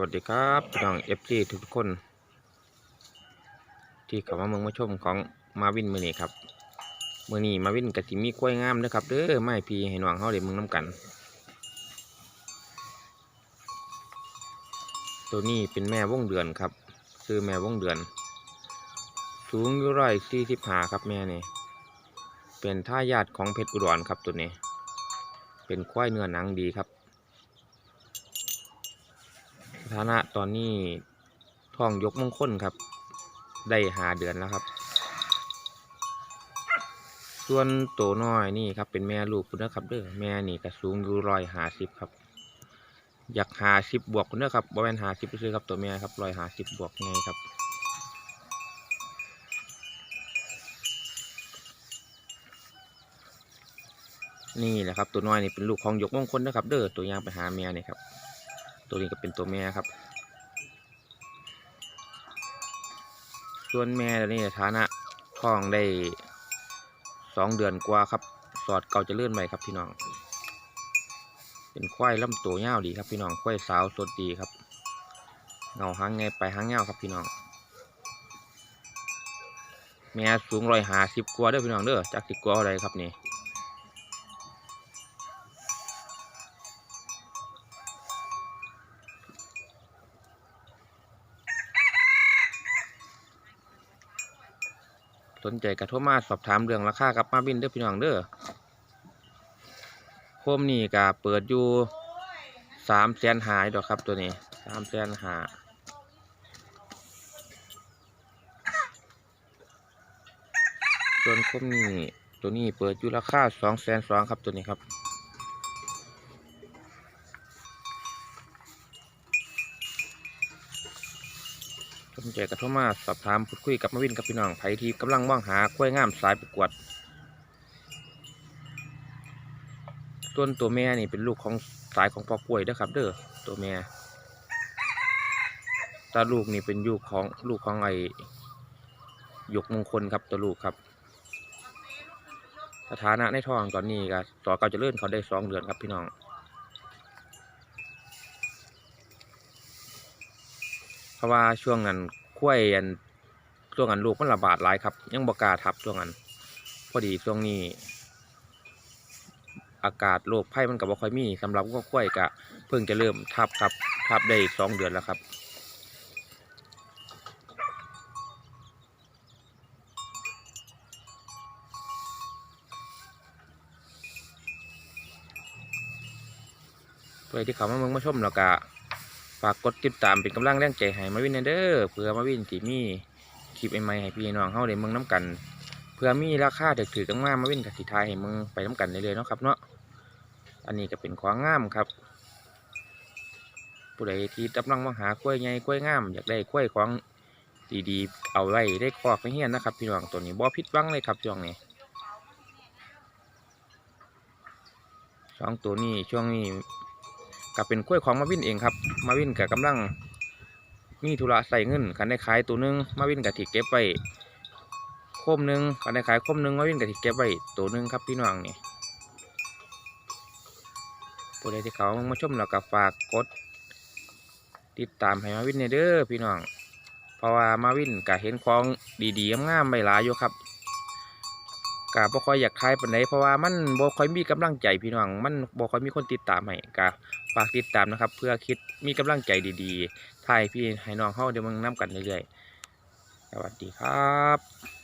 วัสดีครับพี่น้องเอฟซีทุกคน ที่เข้ามาเมืองมาชมของมาวินมือนี้ครับมือนี้มาวินกับทีมีกล้วยงามเด้อครับเด้อไม่พีให้น้องเขาเดี๋ยวมึงน้ำกัน ตัวนี้เป็นแม่วงเดือนครับซื้อแม่วงเดือน สูงอยู่ร้อยสี่สิบห้าครับแม่นี่เป็นท่ายาทของเพชรอุดรครับตัวนี้ เป็นควายเนื้อหนังดีครับ ถานะตอนนี้ท้องยกมงคลครับ ได้หาเดือนแล้วครับ ส่วนโตน้อยนี่ครับเป็นแม่ลูกคุณนะครับเด้อแม่นี่ก็สูงอยู่ร้อยหาสิบครับ อยากหาสิบบวกคุณเด้อครับบ่แม่นหาสิบซื้อครับตัวแม่ครับร้อยหาสิบบวกไงครับนี่แหละครับตัวน้อยนี่เป็นลูกของยกมงคลนะครับ เด้อตัวยางไปหาแม่นี่ครับ ตัวนี้ก็เป็นตัวแม่ครับ ส่วนแม่ตัวนี้ฐานะท้องได้สองเดือนกว่าครับ สอดเก่าจะเลื่อนไปครับพี่น้อง เป็นควายลำตัวยาดีครับพี่น้องควายสาวสดดีครับ เงาหางไงไปหางเงาครับพี่น้อง แม่สูงร้อยหาสิบกว่าเด้อพี่น้องเด้อจากสิบกว่าอะไรครับนี่ สนใจกระทั่วมาสอบถามเรื่องราคากับมาบินเด้อพี่น้องเด้อโคมนี่ก็เปิดอยู่สามแสนหายดอกครับตัวนี้สามแสนหาส่วนโคมนี่ตัวนี้เปิดอยู่ราคาสองแสนสองครับตัวนี้ครับ สนใจกระโทรมาสอบถามพูดคุยกับมาวินกับพี่น้องไผที่กำลังมองหากล้วยงามสายประกวดส่วนตัวแม่นี่เป็นลูกของสายของพ่อกล้วยเด้อครับ เด้อตัวแม่ตาลูกนี่เป็นลูกของลูกของไอ้หยกมงคลครับตัวลูกครับ สถานะในท้องตอนนี้ก็ต่อเก่าจะเลื่อนเขาได้สองเดือนครับพี่น้องเพราะว่าช่วงนั้น คุ้วยอันช่วงนั้นลูกมันระบาดหลายครับ ยังบกาทับช่วงนั้นพอดีช่วงนี้ อากาศโรคไข้มันกับบ่ค่อยมีสำหรับก็คุ้วยกะเพิ่งจะเริ่มทับครับทับได้สองเดือนแล้วครับเพื่อที่เขามาเมืองมาชมแล้วก็ ฝากกดติดตามเป็นกำลังแรงใจให้มาวินเด้อเพื่อมาวินที่มีคลิปใหม่ให้พี่น้องเฮาได้เมืองน้ำกัน เพื่อมีราคาถือๆกันมามาวินกับสิทายให้มืองไปน้ำกันเลยๆเนาะครับเนาะอันนี้ก็เป็นของงามครับผู้ใดที่กำลังมองหากล้วยใหญ่กล้วยงาม อยากได้กล้วยของดีๆเอาไว้ได้คอกไม่เฮียนนะครับ พี่น้องตัวนี้บ่ผิดหวังเลยครับช่วงนี้สองตัวนี้ช่วงนี้ ก็เป็นกล้วยของมาวินเองครับ มาวินกับกำลังมีธุระใส่เงินคันได้ขายตัวหนึงมาวินกับที่เก็บไว้โคมหนึงคันได้ขายโคมหนึงมาวินกับที่เก็บไว้ตัวหนึงครับพี่น้องนี่ผู้ใดที่เขามาชมเราก็ฝากกด ติดตามให้มาวินเด้อพี่น้องเพราะว่ามาวินก็เห็นของดีๆงามๆใบหลายอยู่ครับ กะบ่ค่อยอยากทายปานใดเพราะว่ามันบ่ค่อยมีกำลังใจพี่น้อง มันบ่ค่อยมีคนติดตามให้กะฝากติดตามนะครับ เพื่อคิดมีกำลังใจดีๆทายพี่ให้น้องเข้าเดี๋ยวมึงน้ำกันเรื่อยๆสวัสดีครับ